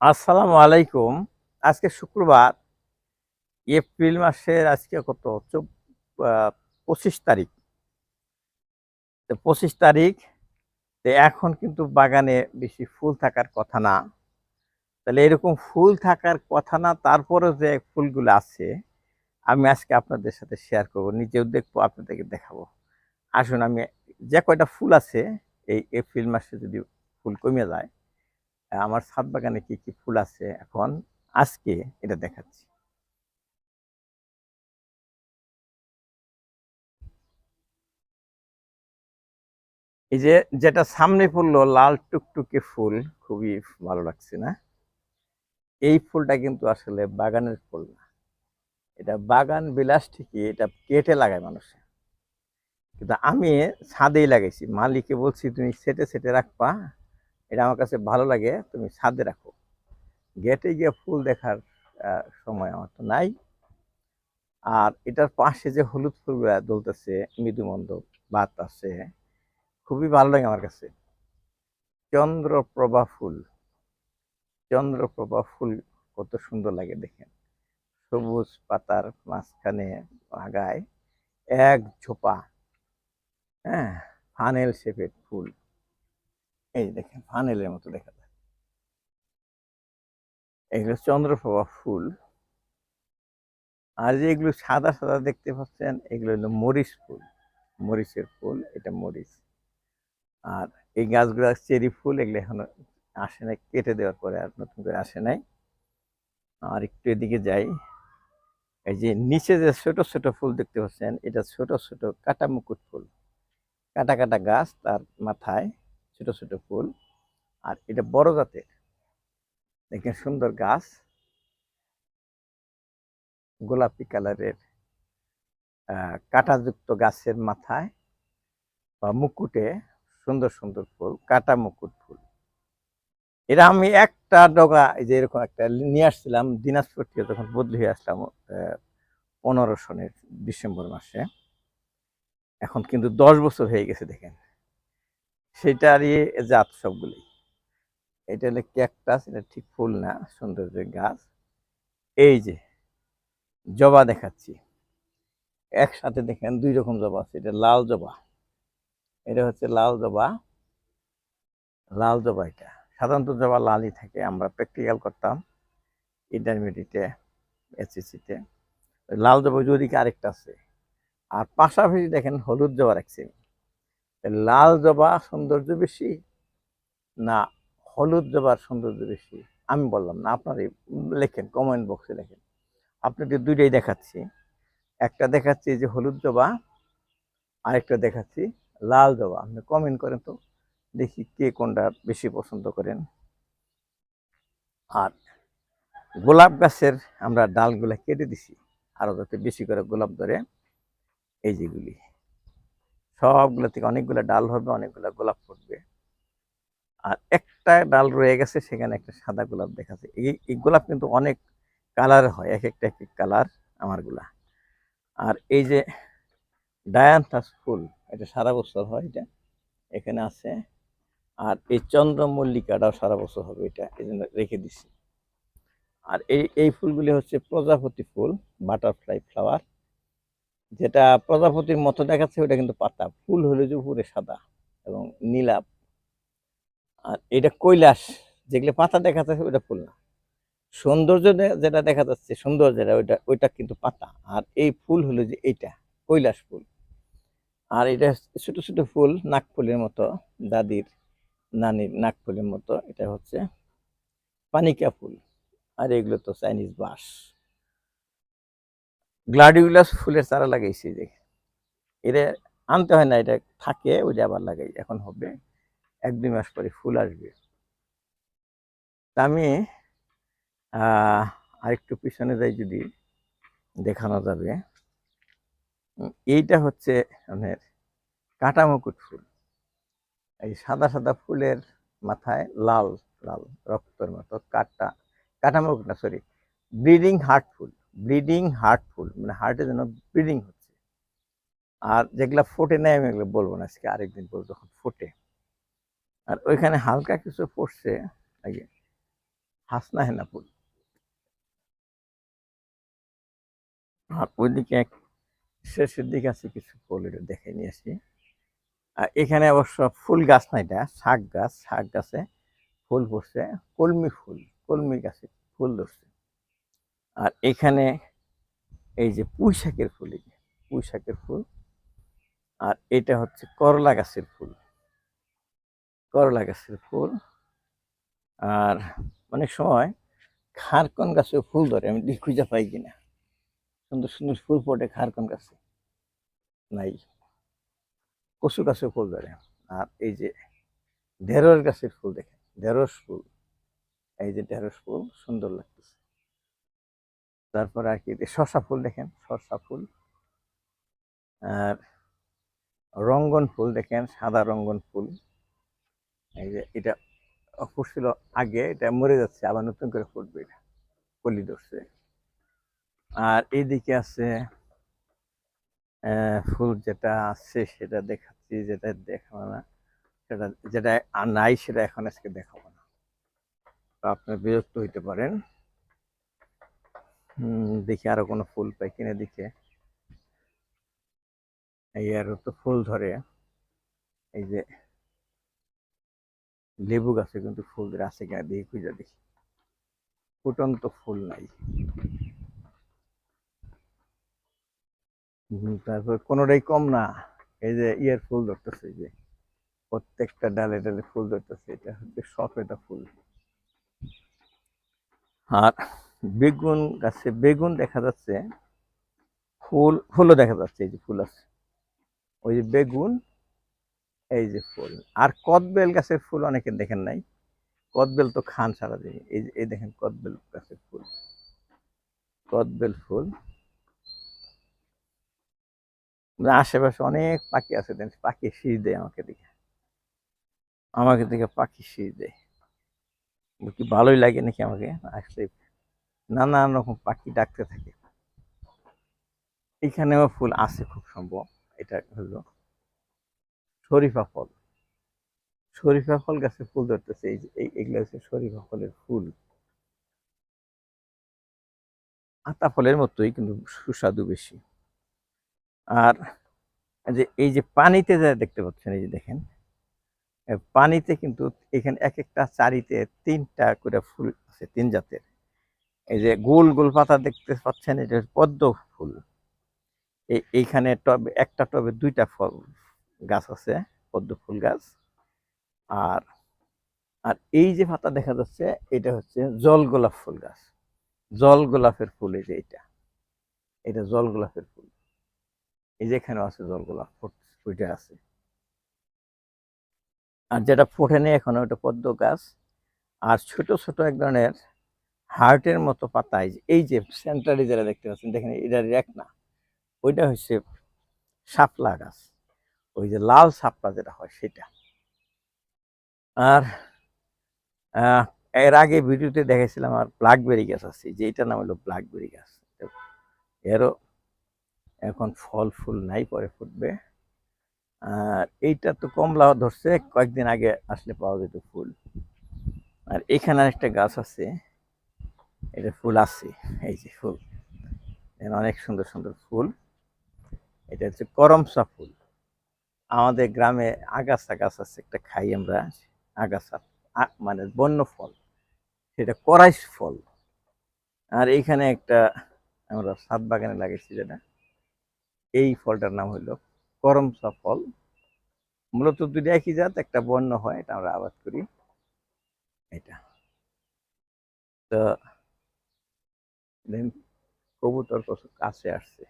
আসসালামু আলাইকুম। আজকে শুক্রবার, এপ্রিল মাসের আজকে কত? পঁচিশ তারিখ। তো পঁচিশ তারিখ, তো এখন কিন্তু বাগানে বেশি ফুল থাকার কথা না। তাহলে এরকম ফুল থাকার কথা না, তারপরেও যে ফুলগুলো আছে, আমি আজকে আপনাদের সাথে শেয়ার করব। নিজেও দেখব, আপনাদেরকে দেখাবো। আসুন, আমি যে কয়টা ফুল আছে, এই এপ্রিল মাসে যদি ফুল কমে যায় আমার ছাদ বাগানে কি কি ফুল আছে এখন? আজকে এটা দেখাচ্ছি। এই যে যেটা সামনে পড়ল লাল টুকটুকে ফুল, খুবই ভালো লাগছে না? এই ফুলটা কিন্তু আসলে বাগানের ফুল না। এটা বাগান বিলাস ঠিকই, এটা কেটে লাগায় মানুষে। কিন্তু আমি ছাদেই লাগাইছি। মালিকে বলছি, তুমি সেটে সেটে রাখবা এটা আমার কাছে ভালো লাগে, তুমি ছাদে রাখো। গেটে গিয়ে ফুল দেখার সময় আমার তো নাই। আর এটার পাশে যে হলুদ ফুলগুলা দলতেছে মৃদুমন্দ বাত আছে, খুবই ভালো লাগে আমার কাছে। চন্দ্রপ্রভা ফুল চন্দ্রপ্রভা ফুল কত সুন্দর লাগে দেখেন। সবুজ পাতার মাঝখানে আগায় এক ঝোপা হ্যাঁ ফানেল শেপের ফুল। এই দেখেন, ফানেলের মতো দেখা যায়। এগুলো চন্দ্রপ্রভা ফুল। আর যে এগুলো সাদা সাদা দেখতে পাচ্ছেন, এগুলো হলো মরিচ ফুল। মরিচের ফুল, এটা মরিচ। আর এই গাছগুলো চেরি ফুল, এগুলো এখনও আসে নাই, কেটে দেওয়ার পরে আর নতুন করে আসে নাই। আর একটু এদিকে যাই। এই যে নিচে যে ছোট ছোট ফুল দেখতে পাচ্ছেন, এটা ছোট ছোট কাটা মুকুট ফুল। কাটা কাটা গাছ তার মাথায়। ছোট ছোট ফুল। আর এটা বড় জাতের। দেখেন সুন্দর গাছ। গোলাপি কালারের কাঁটাযুক্ত গাছের মাথায় বা মুকুটে সুন্দর সুন্দর ফুল, কাটা মুকুট ফুল। এটা আমি একটা ডগা যে এরকম একটা নিয়ে আসছিলাম দিনাজপুর থেকে যখন বদলি হয়ে আসলাম পনেরো সনের ডিসেম্বর মাসে। এখন কিন্তু দশ বছর হয়ে গেছে দেখেন। সেটারই জাত সবগুলি এটা হলো ক্যাকটাস, এটা ঠিক ফুল না সৌন্দর্য গাছ। এই যে, জবা দেখাচ্ছি। একসাথে দেখেন দুই রকম জবা আছে, এটা লাল জবা। এটা হচ্ছে লাল জবা লাল জবা এটা। সাধারণত জবা লালই থাকে, আমরা প্র্যাকটিক্যাল করতাম ইন্টারমিডিয়েটে, এসএসসিতে। লাল জবা যদি আরেকটা আছে। আর পাশাপাশি দেখেন হলুদ জবা রাখছি লাল জবা সৌন্দর্য বেশি না হলুদ জবার সৌন্দর্য বেশি? আমি বললাম না, আপনারই লেখেন কমেন্ট বক্সে লেখেন। আপনাদের দুইটাই দেখাচ্ছি। একটা দেখাচ্ছি যে হলুদ জবা, আরেকটা দেখাচ্ছি লাল জবা। আপনি কমেন্ট করেন তো, দেখি কে কোনটা বেশি পছন্দ করেন। আর গোলাপ গাছের আমরা ডালগুলা কেটে দিছি আরও যাতে বেশি করে গোলাপ ধরে, এই যেগুলি। সবগুলো থেকে অনেকগুলো ডাল হবে, অনেকগুলো গোলাপ ফুটবে। আর একটা ডাল রয়ে গেছে, সেখানে একটা সাদা গোলাপ দেখাচ্ছে। এই এই গোলাপ কিন্তু অনেক কালার হয়, এক একটা, এক এক কালার আমারগুলা। আর এই যে ডায়ান্থাস ফুল, এটা সারা বছর হয় এটা, এখানে আছে। আর এই চন্দ্রমল্লিকাটাও সারা বছর হবে এটা, এই জন্য রেখে দিছি। আর এই এই ফুলগুলি হচ্ছে প্রজাপতি ফুল, বাটারফ্লাই ফ্লাওয়ার। যেটা প্রজাপতির মতো দেখাচ্ছে, ওটা কিন্তু পাতা। ফুল হলে যে উপরে সাদা এবং নীলাপ আর এটা কৈলাস, যেগুলো পাতা দেখা যাচ্ছে ওটা ফুল না। সৌন্দর্য যেটা দেখা যাচ্ছে সুন্দর যেটা ওইটা ওইটা কিন্তু পাতা। আর এই ফুল হলো যে এইটা, কৈলাস ফুল। আর এটা ছোট ছোট ফুল নাকফুলের মতো, দাদির, নানির নাকফুলের মতো। এটা হচ্ছে পানিকা ফুল। আর এগুলো তো চাইনিজ বাঁশ। গ্লাডিউলাস ফুলের চারা লাগাইছি যে। এটা আনতে হয় না, এটা থাকে ওইটা আবার লাগাই, এখন হবে। এক, দুই মাস পরে ফুল আসবে। তা আমি আরেকটু পিছনে যাই যদি, দেখানো যাবে। এইটা হচ্ছে আপনার কাটা মুকুট ফুল। এই সাদা সাদা ফুলের মাথায় লাল লাল, রক্তের মতো কাটা কাটা মুকুট না সরি ব্লিডিং হার্ট ফুল। ব্লিডিং হার্ট ফুল মানে হার্টের জন্য ব্লিডিং হচ্ছে। আর যেগুলা ফোটে নেয় আমি এগুলো বলব না, আজকে আরেকদিন বলব যখন ফোটে। আর ওইখানে হালকা কিছু পড়ছে আগে হাসনা হেনা ফুল। আর ওইদিকে এক শেষের দিকে আছে কিছু ফুল, এটা দেখে নিয়ে আসি। আর এখানে অবশ্য ফুল গাছ না এটা, শাক গাছ, শাক গাছে ফুল পড়ছে কলমি ফুল, কলমি গাছে ফুল ধরছে। আর এখানে এই যে পুঁই শাকের ফুল পুঁই শাকের ফুল, আর এটা হচ্ছে করলা গাছের ফুল। করলা গাছের ফুল, আর অনেক সময় খারকন গাছে ফুল ধরে, আমি খুঁজে পাই কিনা। সুন্দর সুন্দর ফুল ফোটে খারকন গাছে। নাই কচু গাছে ফুল ধরে। আর এই যে ঢেঁড়স গাছের ফুল দেখেন, ঢেঁড়স ফুল, এই যে ঢেঁড়স ফুল সুন্দর লাগতেছে। তারপর আর কি শসা ফুল দেখেন শসা ফুল। আর রঙ্গন ফুল দেখেন, সাদা রঙ্গন ফুল। এই যে এটা ফুটছিল আগে, এটা মরে যাচ্ছে, আবার নতুন করে ফুটবে এটা কলি ধরছে। আর এইদিকে আছে ফুল যেটা আছে সেটা দেখাচ্ছি, যেটা দেখাবো না, সেটা যেটা নাই সেটা এখন আজকে দেখাবো না। তো আপনার বিরক্ত হইতে পারেন। দেখি আরও কোনো ফুল পাই কিনে দিকে এই আরও তো ফুল ধরে। এই যে লেবু গাছে কিন্তু ফুল আছে কিনা দেখি, খুঁজে দেখি। ফুটন্ত ফুল নাই। তারপর কোনোটাই কম না। এই যে ইয়ের ফুল ধরতেছে যে। প্রত্যেকটা ডালে ডালে ফুল ধরতেছে। এটা হচ্ছে সফেদা ফুল। আর বেগুন গাছে বেগুন দেখা যাচ্ছে, ফুল, ফুলও দেখা যাচ্ছে, এই যে ফুল আছে। ওই যে বেগুন, এই যে ফুল। আর কদবেল গাছের ফুল অনেকে দেখেন নাই। কদবেল তো খান সারা সারাদিন। এই যে, এই দেখেন কদবেল গাছের ফুল। কদবেল ফুল। আশেপাশে অনেক পাখি আছে, দেন পাখি শীষ দেয় আমাকে দেখে। আমাকে দেখে পাখি শীষ দেয়। কি ভালোই লাগে নাকি আমাকে? আসলে নানান রকম পাখি ডাকতে থাকে। এখানেও ফুল আছে খুব সম্ভব, এটা হলো শরীফা ফল। শরীফা ফল গাছে ফুল ধরতেছে, এই যে এই- এগুলো হচ্ছে শরীফা ফলের ফুল। আতা ফলের মতোই, কিন্তু সুস্বাদু বেশি। আর যে এই যে পানিতে যা দেখতে পাচ্ছেন, এই যে দেখেন পানিতে কিন্তু এখানে এক একটা চারিতে তিনটা করে ফুল আছে, তিন জাতের। এই যে গোল গোল পাতা দেখতে পাচ্ছেন, এটা পদ্ম ফুল। এই, এইখানে টবে, একটা টবে দুইটা ফল, গাছ আছে, পদ্ম ফুল গাছ। আর আর এই যে পাতা দেখা যাচ্ছে, এটা হচ্ছে জল গোলাপ ফুল গাছ। জল গোলাপের ফুল এই যে এটা। এটা জল গোলাপের ফুল। এই যে এখানেও আছে জল গোলাপ, ফুট- আছে। আর যেটা ফোটেনি এখনও, ওটা পদ্ম গাছ। আর ছোট ছোট এক ধরনের হার্টের মতো পাতা, এই যে- সেন্টারে যারা দেখতে পাচ্ছেন, দেখেন এটা রেক না, ওইটা হচ্ছে শাপলা গাছ, ওই যে লাল শাপলা যেটা হয় সেটা। আর এর আগে ভিডিওতে দেখেছিলাম আর ব্ল্যাকবেরি গাছ আছে, যে এটার নাম হলো ব্ল্যাকবেরি গাছ। এরও এখন ফল ফুল নাই, পরে ফুটবে। আর এইটা তো কমলা ধরছে, কয়েকদিন আগে আসলে পাওয়া যেত ফুল। আর এখানে একটা গাছ আছে এটা ফুল আছে, এই যে ফুল। অনেক সুন্দর সুন্দর ফুল। এটা হচ্ছে করমসা ফুল। আমাদের গ্রামে আগাছা গাছ আছে, একটা খাই আমরা। আগাছা মানে বন্য ফল। সেটা করাইশ ফল। আর এইখানে একটা আমরা সাত বাগানে লাগিয়েছি, যেটা। এই ফলটার নাম হলো করমসা ফল। মূলত দুটো একই জাত, একটা বন্য হয়, এটা আমরা আবাদ করি। এটা। তো দেন কবুতর কাছে আসছে।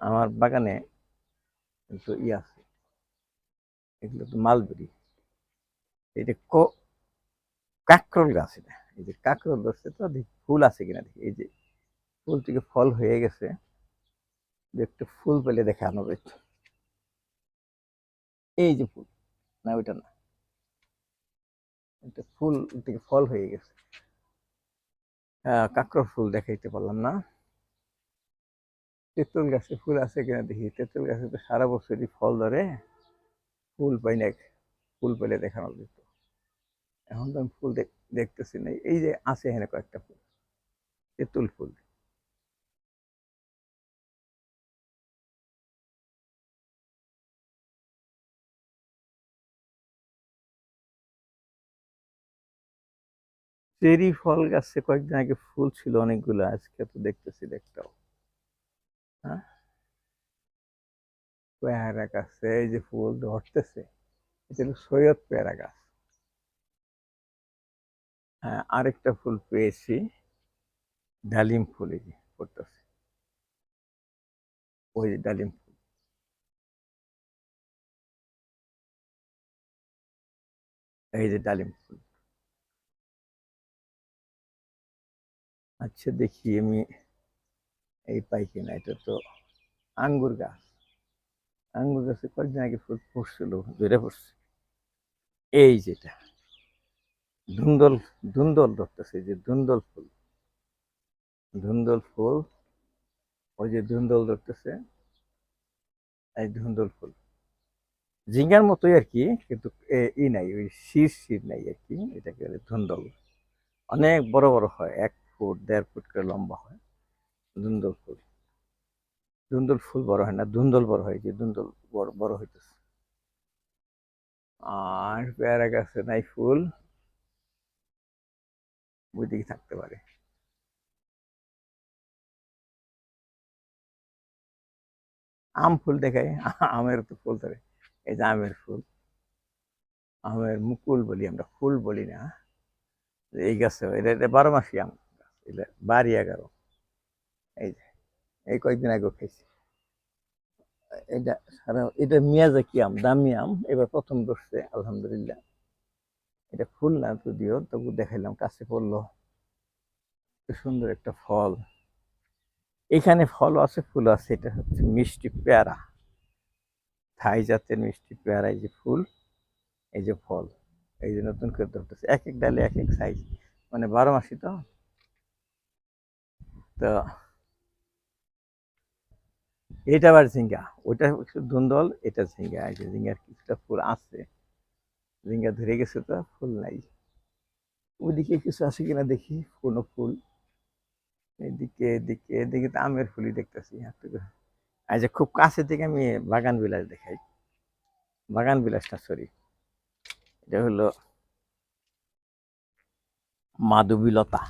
আমার বাগানে ই আছে। এগুলো তো মালবেরি। এটা কাঁকরোল গাছ এটা। এই যে কাঁকরোল ধরছে তো ফুল আছে কিনা দেখি। এই যে ফুল থেকে ফল হয়ে গেছে। একটু ফুল পেলে দেখানো যাবে এই যে ফুল। না, ওইটা না। এটা ফুল থেকে ফল হয়ে গেছে। কাঁকড় ফুল দেখাইতে পারলাম না। তেঁতুল গাছে ফুল আছে কিনা দেখি। তেঁতুল গাছে তো সারা বছরই ফল ধরে। ফুল পাই না ফুল পেলে দেখানো যেত। এখন তো আমি ফুল দেখ- দেখতেছি না। এই যে আছে এখানে কয়েকটা ফুল। তেঁতুল ফুল। চেরি ফল গাছে কয়েকদিন আগে ফুল ছিল অনেকগুলো, আজকে তো দেখতেছি একটাও। হ্যাঁ? পেয়ারা গাছে, এই যে ফুল ধরতেছে, এটা সৈয়দ পেয়ারা গাছ। হ্যাঁ আরেকটা ফুল পেয়েছি, ডালিম ফুল এই যে পড়তেছে ওই ডালিম ফুল। এই যে ডালিম ফুল। আচ্ছা দেখি আমি এই পাই কিনা এটা তো আঙ্গুর গাছ। আঙ্গুর গাছে কয়েকদিন আগে ফুল পড়ছিল ধরে পড়ছে। এই যেটা, ধুন্দল ধুন্দল ধরতেছে যে ধুন্দল ফুল। ধুন্দল ফুল, ওই যে ধুন্দল ধরতেছে, এই ধুন্দল ফুল। ঝিঙ্গার মতোই আর কি, কিন্তু ই নাই, ওই শির শির নাই আর কি, এটাকে ধুন্দল। অনেক বড় বড় হয়, এক ফুট, দেড় ফুট করে লম্বা হয়। ধুন্দল ফুল। ধুন্দল ফুল বড় হয় না ধুন্দল বড় হয় যে ধুন্দল বড় বড় হইতেছে। আর পেয়ারা গাছে নাই ফুল। ওইদিকে থাকতে পারে। আম ফুল দেখাই, আমের তো ফুল ধরে। এই যে আমের ফুল। আমের মুকুল বলি আমরা, ফুল বলি না। এই গাছে এটা বারো মাসি আম। এটা বাড়ি এগারো। এই যে, এই কয়েকদিন আগে খাইছি। এটা সারা, এটা মিয়াজাকি আম? দামি আম। এবার প্রথম বসছে আলহামদুলিল্লাহ। এটা ফুল না যদিও, তবু দেখাইলাম, কাছে পড়ল। সুন্দর একটা ফল। এখানে ফল আছে ফুল আছে। এটা হচ্ছে মিষ্টি পেয়ারা। থাই জাতের মিষ্টি পেয়ারা, এই যে ফুল, এই যে ফল। এই যে নতুন করে ধরতেছে। এক এক ডালে এক এক সাইজ মানে বারো মাসি তো? তো এটা আবার ঝিঙ্গা। ওইটা হচ্ছে ধুন্দল এটা ঝিঙ্গা। যে ঝিঙ্গার কিছুটা ফুল আছে। ঝিঙ্গা ধরে গেছে তো, ফুল নাই। ওইদিকে কিছু আছে কিনা দেখি, কোনো ফুল। এদিকে এদিকে এদিকে তো আমের ফুলই দেখতেছি আজ খুব কাছে থেকে আমি বাগান বিলাস দেখাই। বাগান বিলাসটা সরি এটা হলো মাধবীলতা।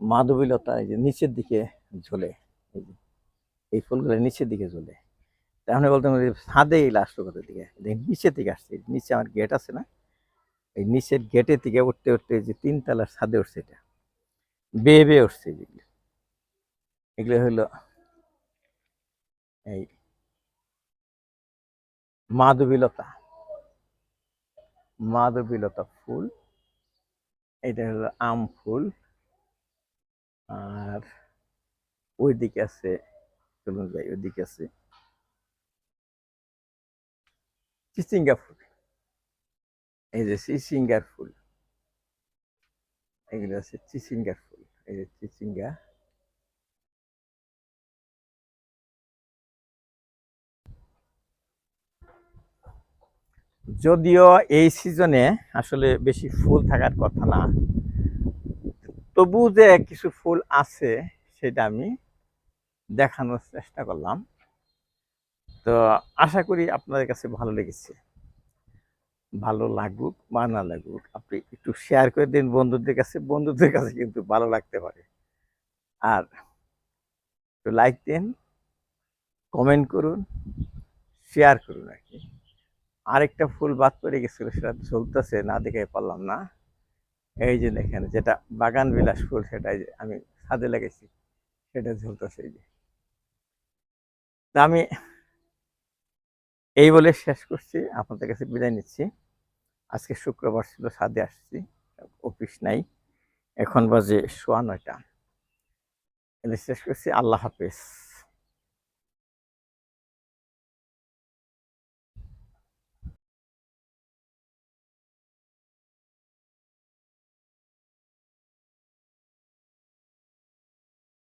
মাধবীলতা এই যে নিচের দিকে ঝোলে, এই ফুলগুলো নিচের দিকে ঝোলে। তাহলে বলতে ছাদে এই লাস্ট কোথার দিকে? নিচের দিকে আসছে নিচে আমার গেট আছে না? এই নিচের গেটের দিকে উঠতে উঠতে যে তিনতলার ছাদে উঠছে এটা। বেয়ে বেয়ে উঠছে যেগুলো। এগুলো হলো এই মাধবীলতা মাধবীলতা ফুল। এটা হলো আম ফুল। আর ওই ওইদিকে আছে, চলুন যাই ওই ওইদিকে আছে। চিচিঙ্গা ফুল এই যে চিচিঙ্গার ফুল এগুলো আছে চিচিঙ্গার ফুল এই যে চিচিঙ্গা। যদিও এই সিজনে আসলে বেশি ফুল থাকার কথা না তবু যে কিছু ফুল আছে, সেটা আমি দেখানোর চেষ্টা করলাম। তো আশা করি আপনাদের কাছে ভালো লেগেছে। ভালো লাগুক বা না লাগুক, আপনি একটু শেয়ার করে দিন বন্ধুদের কাছে। বন্ধুদের কাছে কিন্তু ভালো লাগতে পারে। আর একটু লাইক দিন কমেন্ট করুন শেয়ার করুন আর কি। আরেকটা ফুল বাদ পড়ে গেছিল, সেটা চলতেছে না দেখে পারলাম না। এই যে দেখেন, যেটা বাগান বিলাস ফুল সেটা যে আমি ছাদে লাগাইছি, সেটা ঝুলতেছে এই যে। তা আমি এই বলে শেষ করছি, আপনাদের কাছে বিদায় নিচ্ছি। আজকে শুক্রবার ছিল, ছাদে আসছি, অফিস নাই। এখন বাজে সোয়া নয়টা। শেষ করছি, আল্লাহ হাফেজ।